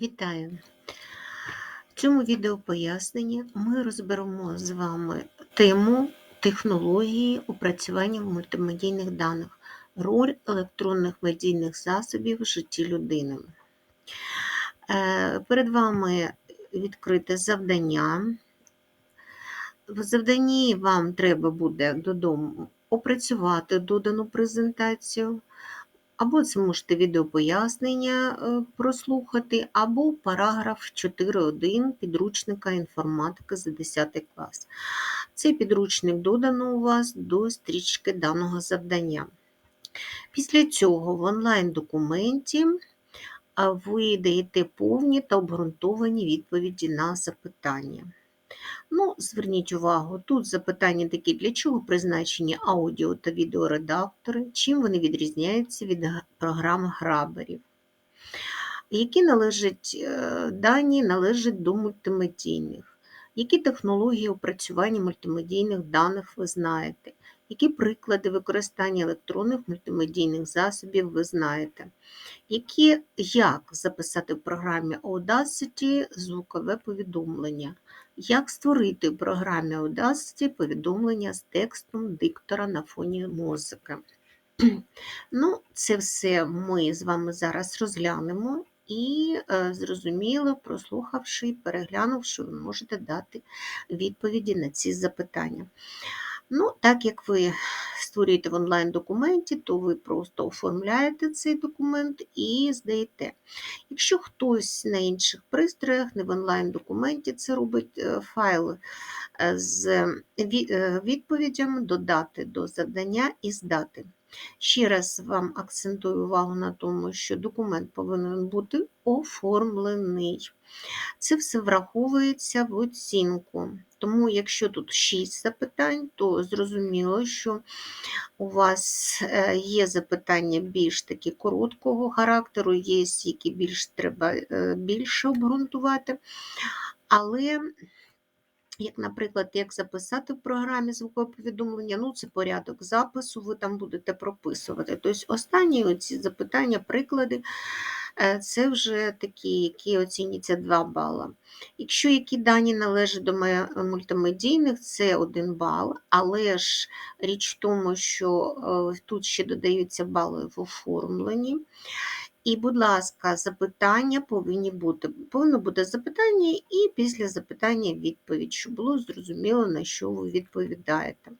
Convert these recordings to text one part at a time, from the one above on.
Вітаю! В цьому відео пояснення ми розберемо з вами тему технології опрацювання мультимедійних даних, роль електронних медійних засобів в житті людини. Е, Перед вами відкрите завдання. В завданні вам треба буде додому опрацювати додану презентацію. Або це можете відеопояснення е, прослухати, або параграф 4.1 підручника інформатики за 10 клас. Цей підручник додано у вас до стрічки даного завдання. Після цього в онлайн-документі ви даєте повні та обґрунтовані відповіді на запитання. Ну, Зверніть увагу, тут запитання такі, для чого призначені аудіо та відеоредактори, чим вони відрізняються від програм граберів, які належать е, дані належать до мультимедійних, які технології опрацювання мультимедійних даних ви знаєте, які приклади використання електронних мультимедійних засобів ви знаєте, які, як записати в програмі Audacity звукове повідомлення. Як створити в програмі Audacity повідомлення з текстом диктора на фоні музики? Ну, Це все ми з вами зараз розглянемо і, е, зрозуміло, прослухавши, переглянувши, ви можете дати відповіді на ці запитання. Ну, Так як ви створюєте в онлайн-документі, то ви просто оформляєте цей документ і здаєте. Якщо хтось на інших пристроях, не в онлайн-документі, це робить е, файл е, з е, відповідями додати до завдання і здати. Ще раз вам акцентую увагу на тому, що документ повинен бути оформлений. Це все враховується в оцінку. Тому, якщо тут 6 запитань, то зрозуміло, що у вас е, є запитання більш такі короткого характеру, є які більш треба е, більше обґрунтувати. Але як, наприклад, як записати в програмі звукове повідомлення, ну це порядок запису, ви там будете прописувати. Тобто останні ці запитання, приклади, це вже такі, які оціняться 2 бала. Якщо які дані належать до мультимедійних, це 1 бал, але ж річ в тому, що е, тут ще додаються бали в оформленні. І, будь ласка, запитання повинні бути. Повинно бути запитання і після запитання відповідь, щоб було зрозуміло, на що ви відповідаєте.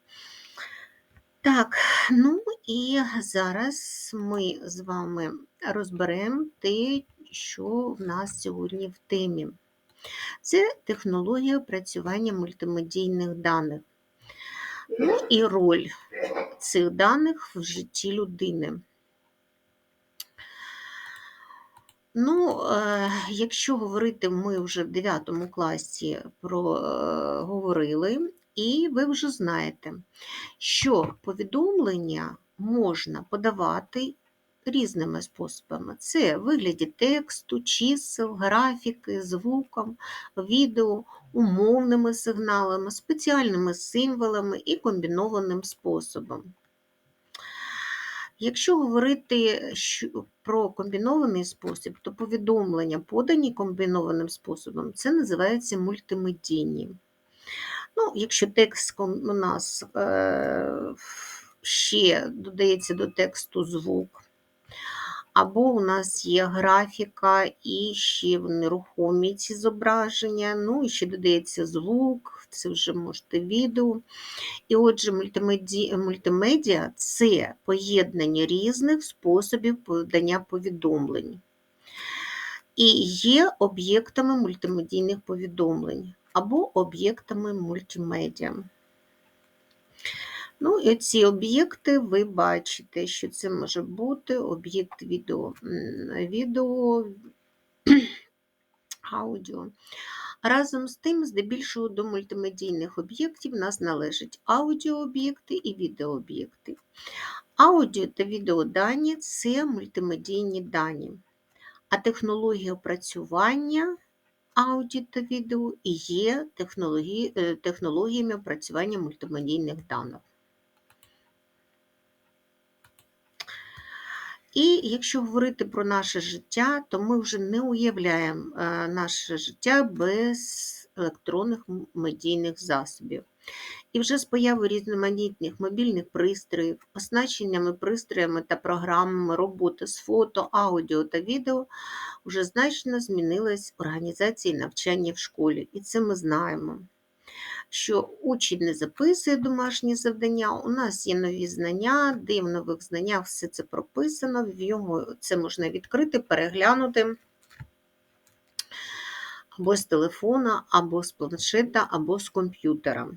Так, ну і зараз ми з вами розберемо те, що в нас сьогодні в темі. Це технологія опрацювання мультимедійних даних. Ну і роль цих даних в житті людини. Ну, е, якщо говорити, ми вже в 9 класі проговорили, і ви вже знаєте, що повідомлення можна подавати різними способами. Це вигляді тексту, чисел, графіки, звуком, відео, умовними сигналами, спеціальними символами і комбінованим способом. Якщо говорити про комбінований спосіб, то повідомлення, подані комбінованим способом, це називається мультимедійні. Ну, Якщо текст у нас е, ще додається до тексту звук, або у нас є графіка і ще нерухомі ці зображення, ну і ще додається звук, це вже можете відео. І отже, мультимедіа це поєднання різних способів подання повідомлень. І є об'єктами мультимедійних повідомлень або об'єктами мультимедіа. Ну, і ці об'єкти ви бачите, що це може бути об'єкт відео, відео, аудіо. Разом з тим, здебільшого до мультимедійних об'єктів нас належать аудіооб'єкти і відеооб'єкти. Аудіо та відеодані це мультимедійні дані, а технологія опрацювання аудіо та відео є е, технологіями опрацювання мультимедійних даних. І якщо говорити про наше життя, то ми вже не уявляємо е, наше життя без електронних медійних засобів. І вже з появою різноманітних мобільних пристроїв, оснащеннями пристроями та програмами роботи з фото, аудіо та відео вже значно змінилась організація навчання в школі. І це ми знаємо. Що учень не записує домашні завдання, у нас є нові знання, де в нових знаннях все це прописано, в його це можна відкрити, переглянути або з телефона, або з планшета, або з комп'ютера.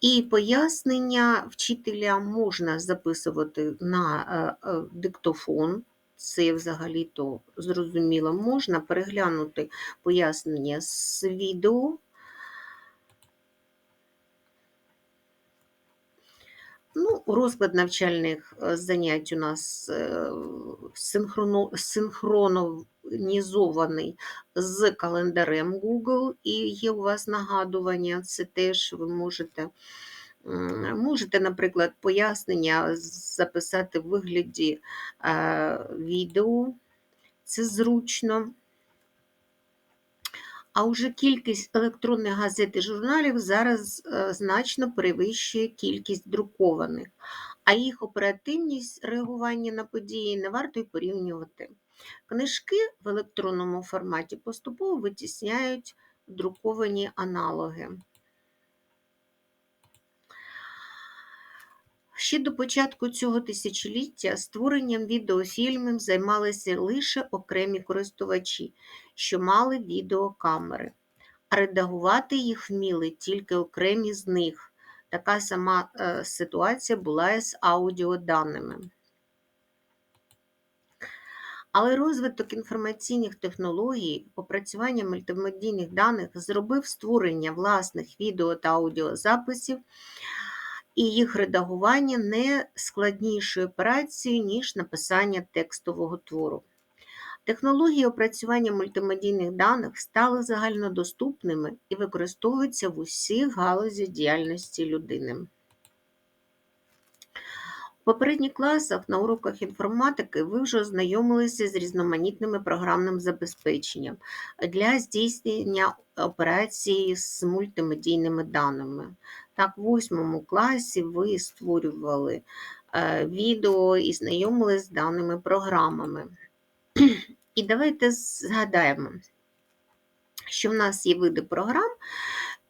І пояснення вчителя можна записувати на е, е, диктофон. Це взагалі-то зрозуміло, можна переглянути пояснення з відео. Ну, розклад навчальних е, занять у нас е, синхронізований з календарем Google, і є у вас нагадування, це теж ви можете. Можете, наприклад, пояснення записати в вигляді е, відео, це зручно. А вже кількість електронних газет і журналів зараз е, значно перевищує кількість друкованих, а їх оперативність реагування на події не варто й порівнювати. Книжки в електронному форматі поступово витісняють друковані аналоги. Ще до початку цього тисячоліття створенням відеофільмів займалися лише окремі користувачі, що мали відеокамери, а редагувати їх вміли тільки окремі з них. Така сама е, ситуація була і з аудіоданими. Але розвиток інформаційних технологій, опрацювання мультимедійних даних зробив створення власних відео та аудіозаписів і їх редагування не складнішою операцією, ніж написання текстового твору. Технології опрацювання мультимедійних даних стали загальнодоступними і використовуються в усіх галузях діяльності людини. У попередніх класах на уроках інформатики ви вже ознайомилися з різноманітними програмним забезпеченням для здійснення операції з мультимедійними даними. Так, в восьмому класі ви створювали е, відео і знайомились з даними програмами. І давайте згадаємо, що в нас є види програм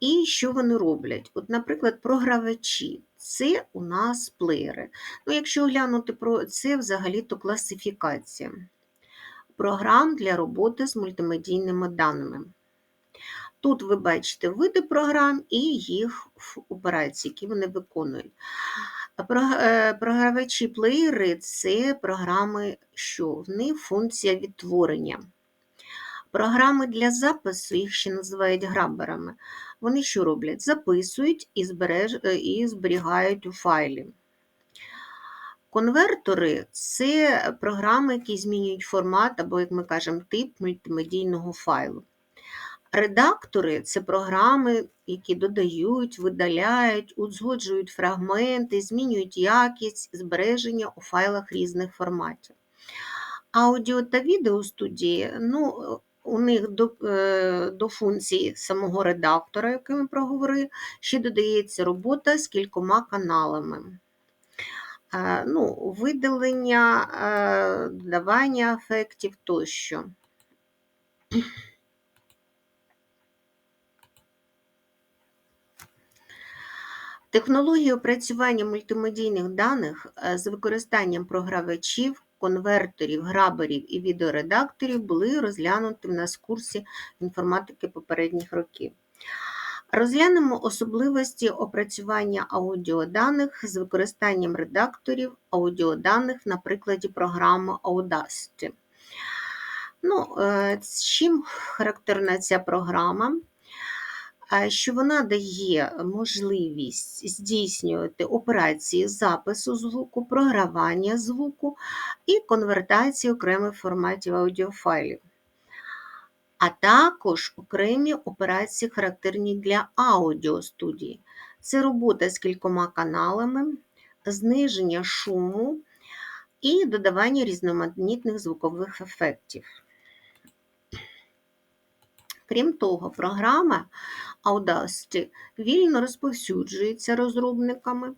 і що вони роблять. От, Наприклад, програвачі це у нас плеєри. Ну, Якщо глянути про це, взагалі-то класифікація програм для роботи з мультимедійними даними. Тут ви бачите види програм і їх операції, які вони виконують. Е, програвачі плеєри це програми, що в них функція відтворення. Програми для запису, їх ще називають граберами, вони що роблять? Записують і, збереж... Е, і зберігають у файлі. Конвертори це програми, які змінюють формат або, як ми кажемо, тип мультимедійного файлу. Редактори це програми, які додають, видаляють, узгоджують фрагменти, змінюють якість збереження у файлах різних форматів. Аудіо та відео студії, ну, у них до е, до функції самого редактора, який ми проговорили, ще додається робота з кількома каналами. Е, ну, Видалення, е, додавання ефектів тощо. Технології опрацювання мультимедійних даних з використанням програвачів конвертерів, граберів і відеоредакторів були розглянуті в нас в курсі інформатики попередніх років. Розглянемо особливості опрацювання аудіоданих з використанням редакторів аудіоданих на прикладі програми Audacity. Ну, е, Чим характерна ця програма? Що вона дає можливість здійснювати операції запису звуку, програвання звуку і конвертації окремих форматів аудіофайлів, а також окремі операції, характерні для аудіостудії. Це робота з кількома каналами, зниження шуму, і додавання різноманітних звукових ефектів. Крім того, програма Audacity вільно розповсюджується розробниками.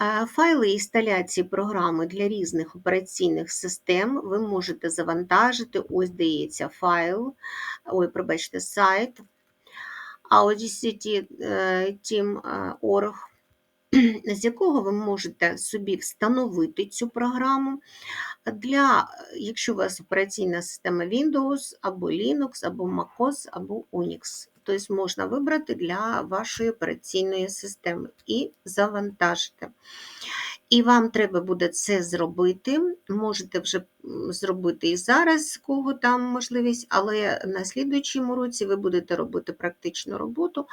Е, Файли інсталяції програми для різних операційних систем ви можете завантажити. Ось дається файл, ой, пробачте, сайт audacity.team.org, з якого ви можете собі встановити цю програму. Для, Якщо у вас операційна система Windows, або Linux, або MacOS, або Unix. Тобто можна вибрати для вашої операційної системи і завантажити. І вам треба буде це зробити. Можете вже зробити і зараз, кого там можливість, але на слідуючому році ви будете робити практичну роботу,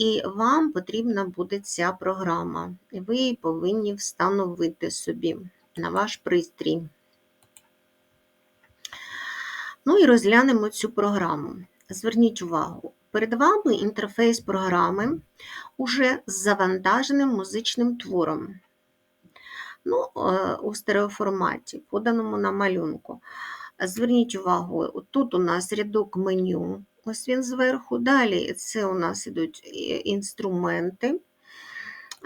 і вам потрібна буде ця програма. І ви її повинні встановити собі на ваш пристрій. Ну і розглянемо цю програму. Зверніть увагу, перед вами інтерфейс програми уже з завантаженим музичним твором. Ну, е, У стереоформаті, поданому на малюнку. Зверніть увагу, тут у нас рядок меню, ось він зверху. Далі це у нас йдуть інструменти.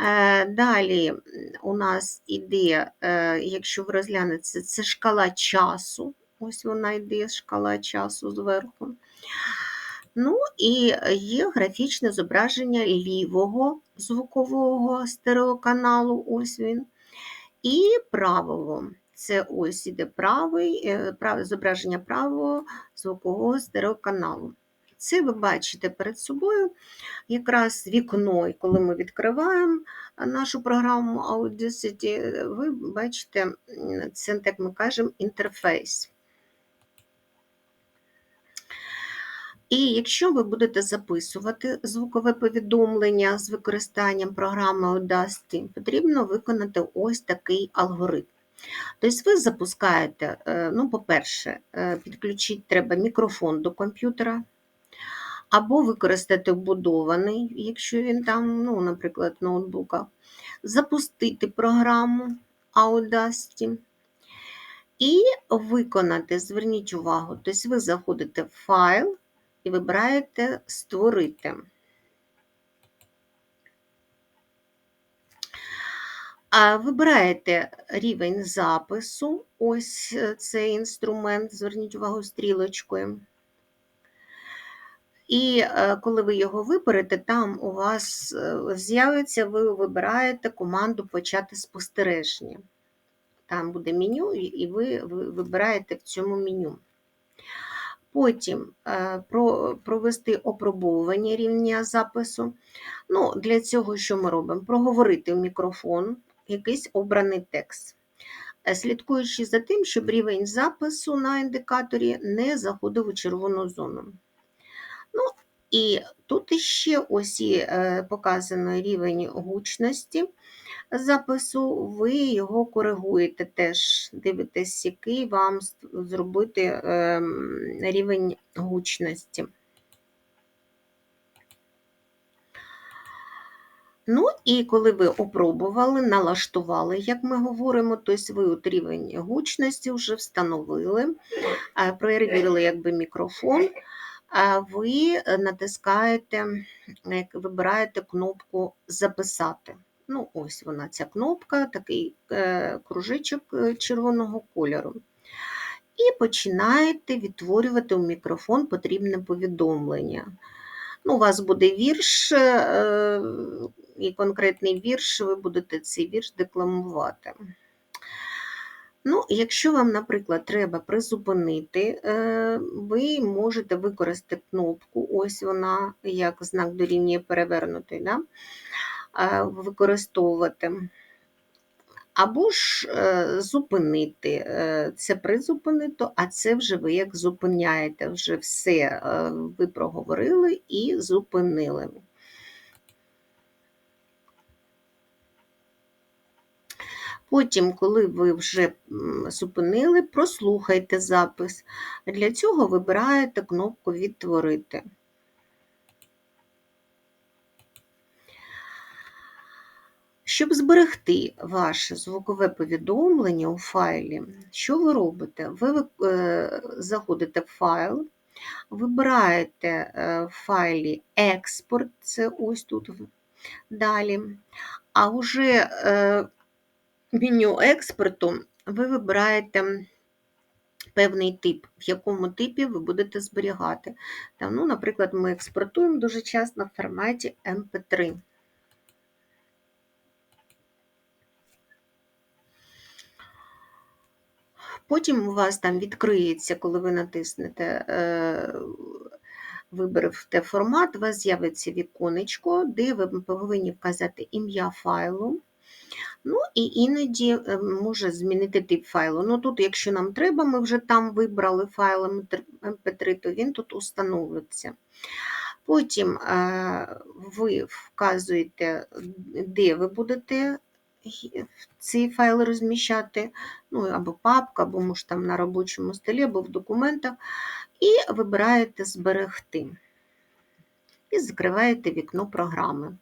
Е, далі у нас іде, е, якщо ви розглянете, це шкала часу. Ось вона йде шкала часу зверху. Ну і є графічне зображення лівого звукового стереоканалу, ось він, і правого. Це ось іде правий, е, зображення правого звукового стереоканалу. Це ви бачите перед собою якраз вікно, і коли ми відкриваємо нашу програму Audacity, ви бачите, це, так ми кажемо, інтерфейс. І якщо ви будете записувати звукове повідомлення з використанням програми Audacity, потрібно виконати ось такий алгоритм. Тобто ви запускаєте, е, ну, по-перше, е, підключити треба мікрофон до комп'ютера, або використати вбудований, якщо він там, ну, наприклад, ноутбука, запустити програму Audacity і виконати, зверніть увагу, тобто ви заходите в файл і вибираєте Створити. Вибираєте рівень запису, ось е, цей інструмент, зверніть увагу стрілочкою. І е, коли ви його виберете, там у вас е, з'явиться, ви вибираєте команду Почати спостереження. Там буде меню, і ви вибираєте в цьому меню. Потім е, провести опробовування рівня запису. Ну, Для цього що ми робимо? Проговорити в мікрофон якийсь обраний текст, слідкуючи за тим, щоб рівень запису на індикаторі не заходив у червону зону. Ну, І тут ще ось е, показано рівень гучності запису, ви його коригуєте теж, дивитесь, який вам зробити ем, рівень гучності. Ну, і коли ви опробували, налаштували, як ми говоримо, тобто ви от рівень гучності вже встановили, е, перевірили якби мікрофон, ви натискаєте, вибираєте кнопку Записати. Ну, ось вона, ця кнопка, такий е, кружечок е, червоного кольору. І починаєте відтворювати у мікрофон потрібне повідомлення. Ну, У вас буде вірш, е, і конкретний вірш, ви будете цей вірш декламувати. Ну, Якщо вам, наприклад, треба призупинити, ви можете використати кнопку, ось вона, як знак дорівнює перевернутий. Да? використовувати. Або ж е, зупинити. Е, це призупинито, а це вже ви як зупиняєте, вже все е, ви проговорили і зупинили. Потім, коли ви вже зупинили, прослухайте запис. Для цього вибираєте кнопку Відтворити. Щоб зберегти ваше звукове повідомлення у файлі, що ви робите? Ви е, заходите в файл, вибираєте е, в файлі експорт, це ось тут далі. А вже е, меню експорту ви вибираєте певний тип, в якому типі ви будете зберігати. Там, ну, Наприклад, ми експортуємо дуже часто в форматі MP3. Потім у вас там відкриється, коли ви натиснете е, виберете формат, у вас з'явиться віконечко, де ви повинні вказати ім'я файлу. Ну і іноді е, може змінити тип файлу. Ну Тут, якщо нам треба, ми вже там вибрали файл MP3, то він тут установиться. Потім е, ви вказуєте, де ви будете ці файли розміщати, ну або папка, або може там на робочому столі, або в документах, і вибираєте Зберегти. І закриваєте вікно програми.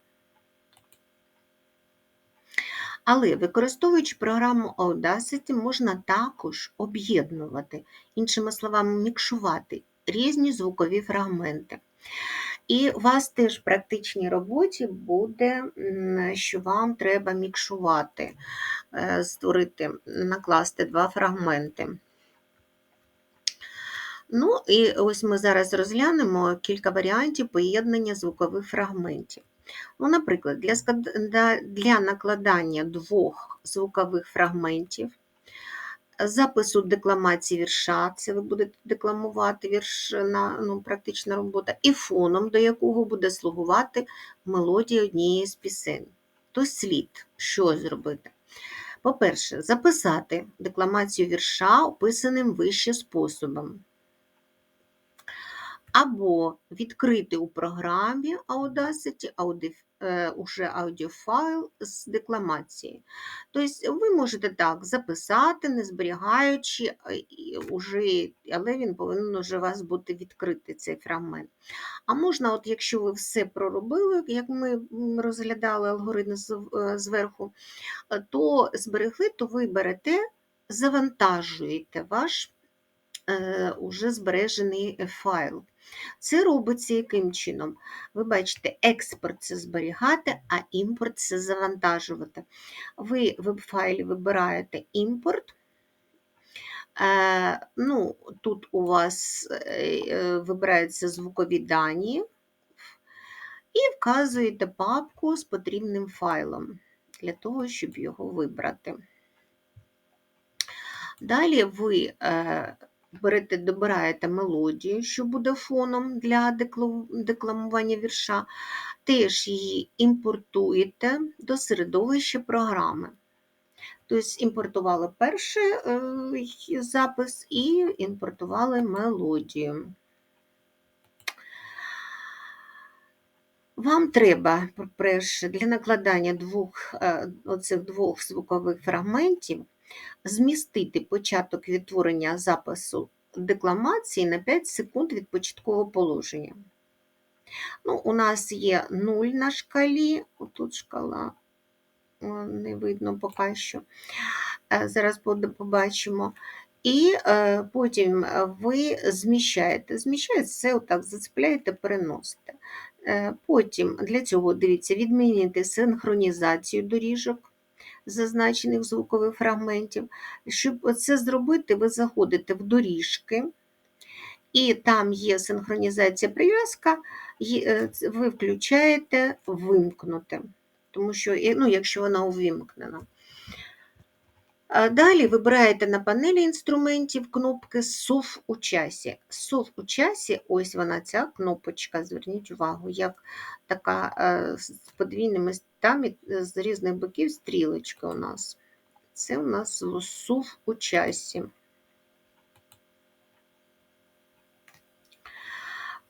Але використовуючи програму Audacity, можна також об'єднувати, іншими словами, мікшувати різні звукові фрагменти. І у вас теж в практичній роботі буде, що вам треба мікшувати, е, створити, накласти два фрагменти. Ну, і ось ми зараз розглянемо кілька варіантів поєднання звукових фрагментів. Ну, Наприклад, для для накладання двох звукових фрагментів, запису декламації вірша, це ви будете декламувати вірш на ну, практична робота, і фоном, до якого буде слугувати мелодія однієї з пісень. То слід що зробити? По-перше, записати декламацію вірша описаним вище способом або відкрити у програмі Audacity ауді, е, уже аудіофайл з декламації. Тобто ви можете так записати, не зберігаючи, е, уже, але він повинен вже у вас бути відкритий цей фрагмент. А можна, от якщо ви все проробили, як ми розглядали алгоритм е, зверху, то зберегли, то ви берете, завантажуєте ваш уже збережений файл. Це робиться яким чином? Ви бачите, експорт це зберігати, а імпорт це завантажувати. Ви в веб-файлі вибираєте імпорт. Е, ну, Тут у вас е, вибираються звукові дані і вказуєте папку з потрібним файлом для того, щоб його вибрати. Далі ви е, берете, добираєте мелодію, що буде фоном для декламування вірша, теж її імпортуєте до середовища програми. Тобто імпортували перший е, запис і імпортували мелодію. Вам треба, по-перше, для накладання двох, е, оцих двох звукових фрагментів змістити початок відтворення запису декламації на 5 секунд від початкового положення. Ну, У нас є 0 на шкалі, отут шкала не видно поки що. Е, зараз побачимо. І е, потім ви зміщаєте. Зміщаєте це, отак, зацепляєте, переносите. Е, потім для цього, дивіться, відмінити синхронізацію доріжок зазначених звукових фрагментів. Щоб це зробити, ви заходите в доріжки, і там є синхронізація прив'язка, е, ви включаєте вимкнути, тому що, ну, якщо вона увімкнена. Далі вибираєте на панелі інструментів кнопки «Сув у часі. «Сув у часі, ось вона ця кнопочка, зверніть увагу, як така е, з подвійними там з різних боків стрілочки у нас. Це у нас «Сув у часі.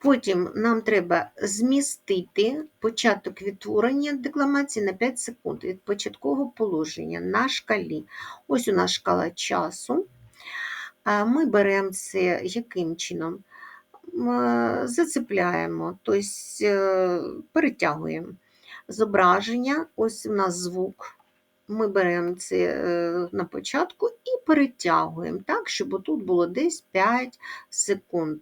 Потім нам треба змістити початок відтворення декламації на 5 секунд від початкового положення на шкалі. Ось у нас шкала часу. Ми беремо це яким чином? Зацепляємо, тобто перетягуємо. зображення, ось у нас звук. Ми беремо це е, на початку і перетягуємо так, щоб тут було десь 5 секунд.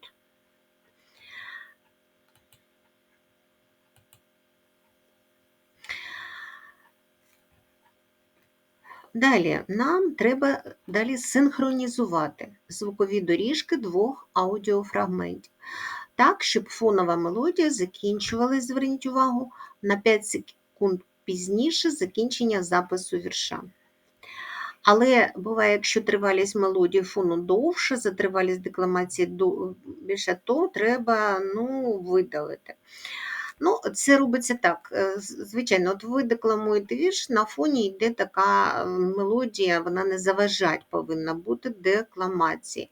Далі нам треба далі синхронізувати звукові доріжки двох аудіофрагментів. Так, щоб фонова мелодія закінчувалась, зверніть увагу, на 5 секунд пізніше закінчення запису вірша. Але буває, якщо тривалість мелодії фону довше, за тривалість декламації більше, то треба ну, видалити. Ну, це робиться так. е, Звичайно, от ви декламуєте вірш, на фоні йде така е, мелодія, вона не заважать повинна бути декламації.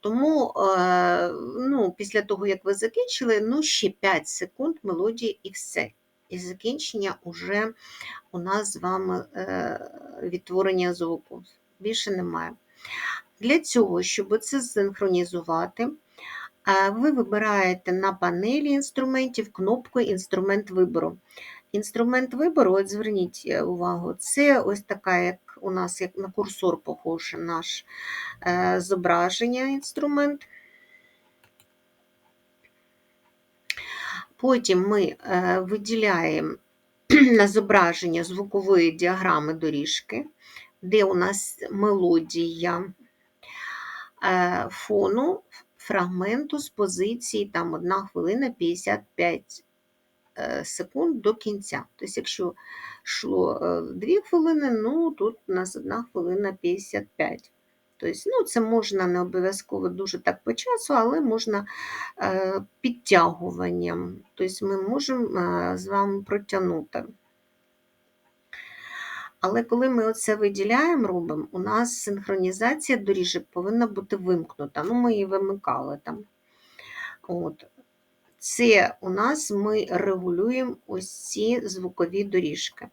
Тому е, ну, після того, як ви закінчили, ну, ще 5 секунд мелодії і все. І закінчення вже у нас з вами відтворення звуку. Більше немає. Для цього, щоб це синхронізувати, ви вибираєте на панелі інструментів кнопку Інструмент вибору. Інструмент вибору, от зверніть е, увагу, це ось така, як у нас як на курсор похоже наш е, зображення інструмент. Потім ми е, виділяємо на зображення звукової діаграми доріжки, де у нас мелодія е, фону фрагменту з позиції там 1 хвилина 55 е, секунд до кінця. Тобто, якщо йшло 2 хвилини, ну тут у нас 1 хвилина 55. Тобто, ну, це можна не обов'язково дуже так по часу, але можна е, підтягуванням. Тобто ми можемо е, з вами протягнути. Але коли ми оце виділяємо, робимо, у нас синхронізація доріжок повинна бути вимкнута. Ну, ми її вимикали там. От. Це у нас ми регулюємо ось ці звукові доріжки.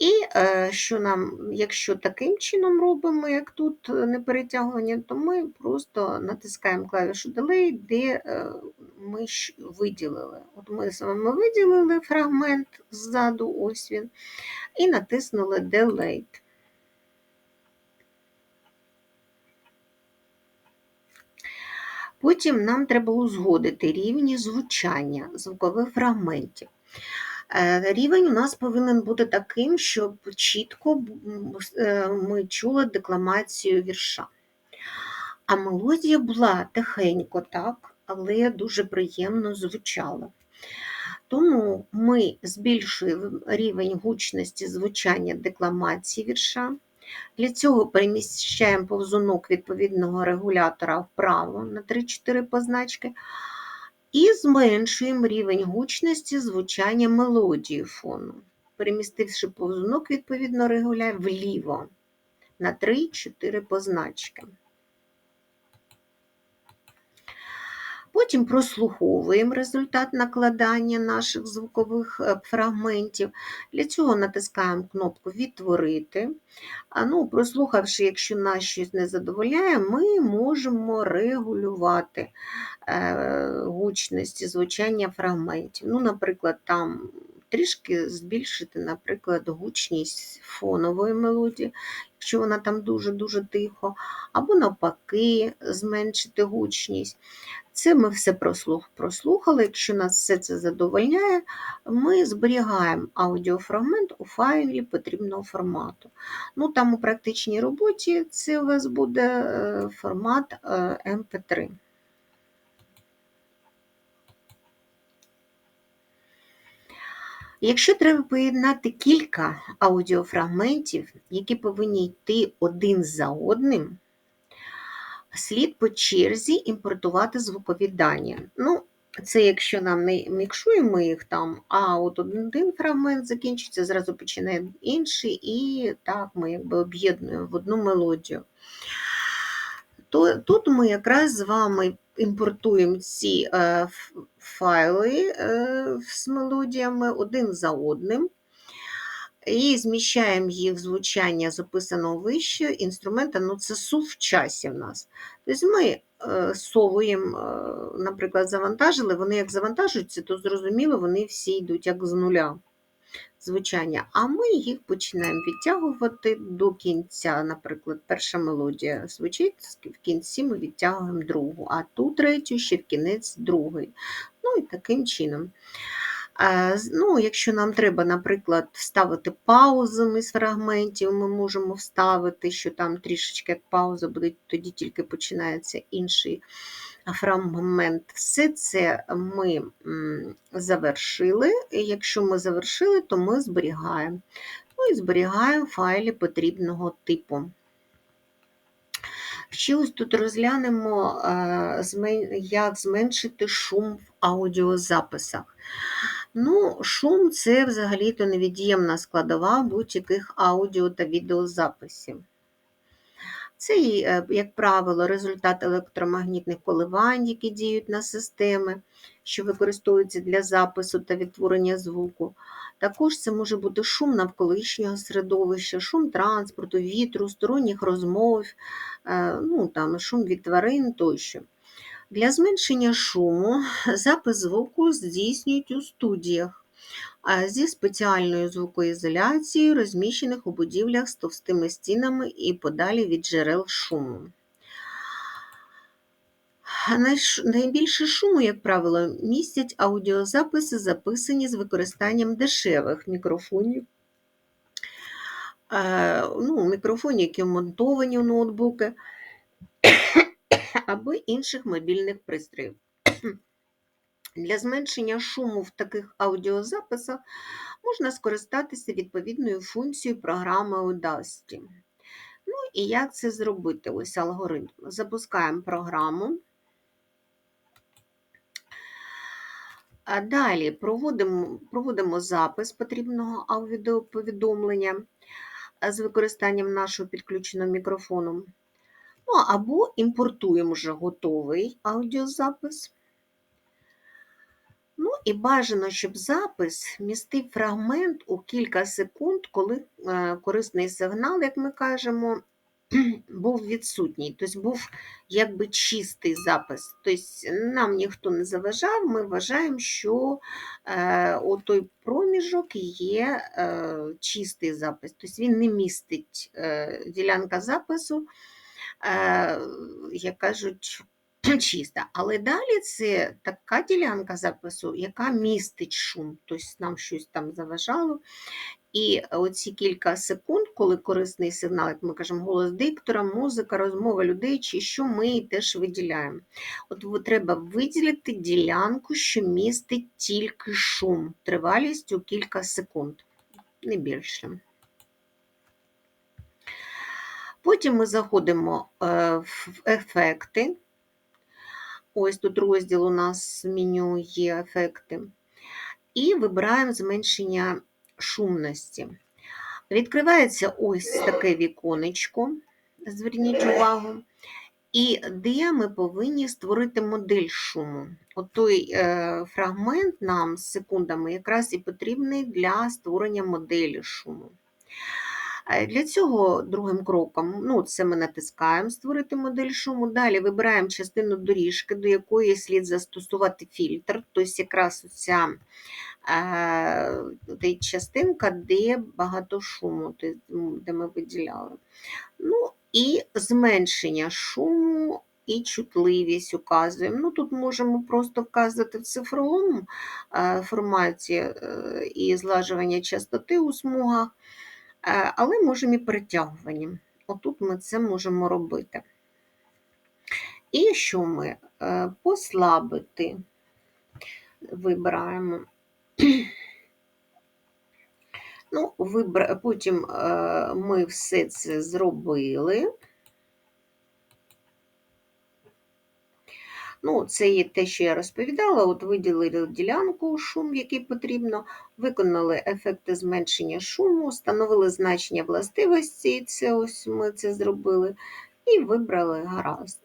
І е, що нам, якщо таким чином робимо, як тут е, не перетягування, то ми просто натискаємо клавішу Delay, де е, ми щ- виділили. От ми з вами виділили фрагмент ззаду, ось він, і натиснули Delete. Потім нам треба узгодити рівні звучання звукових фрагментів. Е, Рівень у нас повинен бути таким, щоб чітко е, ми чули декламацію вірша. А мелодія була тихенько, так, але дуже приємно звучала. Тому ми збільшуємо рівень гучності звучання декламації вірша. Для цього переміщаємо повзунок відповідного регулятора вправо на 3-4 позначки і зменшуємо рівень гучності звучання мелодії фону, перемістивши повзунок відповідно регулятора вліво на 3-4 позначки. Потім прослуховуємо результат накладання наших звукових е, фрагментів. Для цього натискаємо кнопку Відтворити. А, Ну, прослухавши, якщо нас щось не задовольняє, ми можемо регулювати гучності звучання фрагментів. Ну, Наприклад, там трішки збільшити, наприклад, гучність фонової мелодії, якщо вона там дуже-дуже тихо, або навпаки, зменшити гучність. Це ми все прослух, прослухали. Якщо нас все це задовольняє, ми зберігаємо аудіофрагмент у файлі потрібного формату. Ну, Там у практичній роботі це у вас буде е, формат е, MP3. Якщо треба поєднати кілька аудіофрагментів, які повинні йти один за одним, слід по черзі імпортувати звукові дані. Ну, це якщо нам не мікшуємо їх там, а от один фрагмент закінчиться, зразу починає інший, і так ми якби об'єднуємо в одну мелодію. То, тут ми якраз з вами імпортуємо ці е, файли е, з мелодіями один за одним. І зміщаємо їх в звучання записаного вище інструмента, ну це сув в часі в нас. Тобто ми е, совуємо, наприклад, завантажили, вони як завантажуються, то зрозуміло, вони всі йдуть як з нуля. Звучання, а ми їх починаємо відтягувати до кінця. Наприклад, перша мелодія звучить, в кінці ми відтягуємо другу, а ту третю ще в кінець другий. Ну і таким чином. Ну, Якщо нам треба, наприклад, вставити паузу з фрагментів, ми можемо вставити, що там трішечки як пауза буде, тоді тільки починається інший фрагмент. Все це ми завершили. Якщо ми завершили, то ми зберігаємо. Ну і зберігаємо файлі потрібного типу. Ще ось тут розглянемо, е, як зменшити шум в аудіозаписах. Ну, Шум це взагалі-то невід'ємна складова будь-яких аудіо та відеозаписів. Це, е, як правило, результат електромагнітних коливань, які діють на системи, що використовуються для запису та відтворення звуку. Також це може бути шум навколишнього середовища, шум транспорту, вітру, сторонніх розмов, е, ну, там, шум від тварин тощо. Для зменшення шуму запис звуку здійснюють у студіях зі спеціальною звукоізоляцією, розміщених у будівлях з товстими стінами і подалі від джерел шуму. Найбільше шуму, як правило, містять аудіозаписи, записані з використанням дешевих мікрофонів, ну, мікрофонів, які вмонтовані у ноутбуки або інших мобільних пристроїв. Для зменшення шуму в таких аудіозаписах можна скористатися відповідною функцією програми Audacity. Ну і як це зробити? Ось алгоритм. Запускаємо програму. А Далі проводимо проводимо запис потрібного аудіоповідомлення з використанням нашого підключеного мікрофону. Ну, Або імпортуємо вже готовий аудіозапис. Ну і бажано, щоб запис містив фрагмент у кілька секунд, коли е, корисний сигнал, як ми кажемо, був відсутній, тобто був якби чистий запис. Тобто Нам ніхто не заважав, ми вважаємо, що е, той проміжок є е, чистий запис, тобто він не містить ділянка запису, як кажуть, чиста. Але далі це така ділянка запису, яка містить шум, тобто нам щось там заважало. І оці кілька секунд, коли корисний сигнал, як ми кажемо, голос диктора, музика, розмова людей, чи що ми теж виділяємо. От треба виділити ділянку, що містить тільки шум, тривалістю кілька секунд, не більше. Потім ми заходимо е, в ефекти. Ось тут розділ у нас меню є ефекти. І вибираємо зменшення шумності. Відкривається ось таке віконечко, зверніть увагу, і де ми повинні створити модель шуму. От той е, фрагмент нам з секундами якраз і потрібний для створення моделі шуму. Е, для цього другим кроком ну, це ми натискаємо Створити модель шуму. Далі вибираємо частину доріжки, до якої слід застосувати фільтр, тобто якраз ця е, частинка, де багато шуму, де ми виділяли. Ну, І зменшення шуму. І чутливість указуємо. Ну, Тут можемо просто вказати в цифровому е, форматі і злажування частоти у смугах. Е, але можемо і перетягування. Отут ми це можемо робити. І що ми? Е, послабити вибираємо. Ну, вибра... Потім е, ми все це зробили. Ну, Це є те, що я розповідала. От Виділили ділянку шум, який потрібно, виконали ефекти зменшення шуму, встановили значення властивості, це ось ми це зробили, і вибрали гаразд.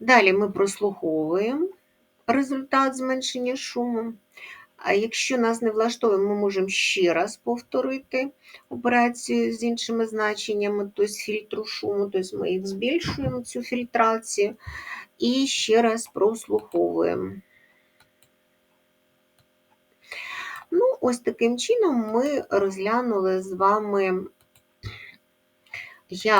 Далі ми прослуховуємо результат зменшення шуму. А якщо нас не влаштовує, ми можемо ще раз повторити операцію з іншими значеннями, тобто фільтру шуму, тобто ми їх збільшуємо, цю фільтрацію, і ще раз прослуховуємо. Ну, ось таким чином ми розглянули з вами. я